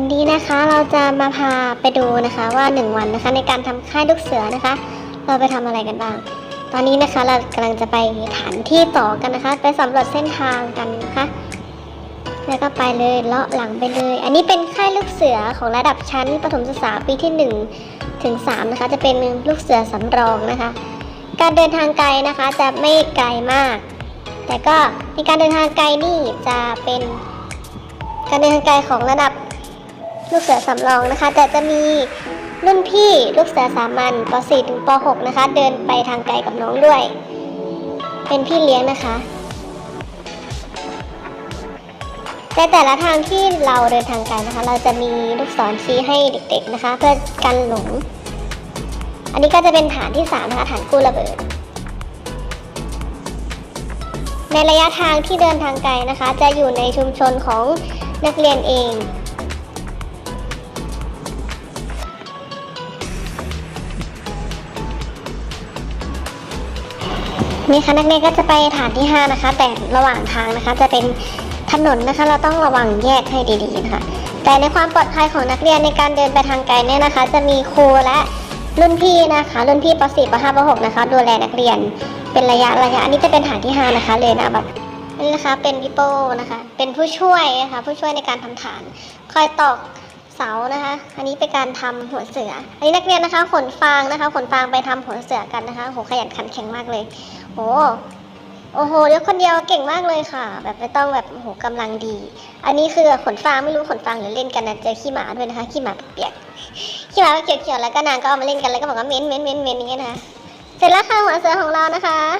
วันนี้นะคะเราจะมาพาไปดูนะคะว่าหนึ่งวันนะคะในการทำค่ายลูกเสือนะคะ เราไปทำอะไรกันบ้าง ตอนนี้นะคะเรากำลังจะไปฐานที่ต่อกันนะคะ ไปสำรวจเส้นทางกันนะคะ แล้วก็ไปเลยเลาะหลังไปเลย อันนี้เป็นค่ายลูกเสือของระดับชั้นประถมศึกษาปีที่ 1 ถึง 3 นะคะ จะเป็นลูกเสือสำรองนะคะ การเดินทางไกลนะคะจะไม่ไกลมาก แต่ก็ในการเดินทางไกลนี่จะเป็นการเดินทางไกลของระดับ ลูกเสือสำรองนะคะ แต่จะมีรุ่นพี่ลูกเสือสามัญป .4 ถึงป .6 นะคะ เดินไปทางไกลกับน้องด้วย เป็นพี่เลี้ยงนะคะแต่แต่ละทางที่เราเดินทางไกลนะคะ เราจะมีลูกศรชี้ให้เด็ก ๆนะคะ เพื่อกันหลง อันนี้ก็จะเป็นฐานที่3นะคะฐานกู้ระเบิด ในระยะทางที่เดินทางไกลนะคะ จะอยู่ในชุมชนของนักเรียนเอง นี่ค่ะนักเรียนก็จะไปฐานที่ 5 นะคะ แต่ระหว่างทางนะคะจะเป็นถนนนะคะ เราต้องระวังแยกให้ดีๆนะคะแต่ในความปลอดภัยของนักเรียนในการเดินไปทางไกลเนี่ยนะคะ จะมีครูและรุ่นพี่นะคะรุ่นพี่ป .4 ป .5 ป .6 นะคะดูแลนักเรียน เป็นระยะระยะอันนี้จะเป็นฐานที่ 5 นะคะ เลยนะแบบนี่นะคะเป็นวิโป้นะคะ เป็นผู้ช่วยนะคะผู้ช่วยในการทำฐาน คอยตอก เสานะคะ อันนี้เป็นการทำหัวเสือ อันนี้นักเรียนนะคะ ขนฟางนะคะ ขนฟางไปทำหัวเสือกันนะคะโหขยันขันแข็งมากเลยโหโอ้โหเดี๋ยวคนเดียวเก่งมากเลยค่ะ แบบไม่ต้องแบบโหกำลังดี อันนี้คือขนฟางไม่รู้ขนฟางหรือเล่นกันนะเจอขี้หมาด้วยนะคะขี้หมาเปียกขี้หมาเขียวๆแล้วก็นางก็เอามาเล่นกันแล้วก็บอกว่าเม้นเม้นเม้นเม้นอย่างเงี้ยนะคะเสร็จแล้วค่ะหัวเสือของเรานะคะ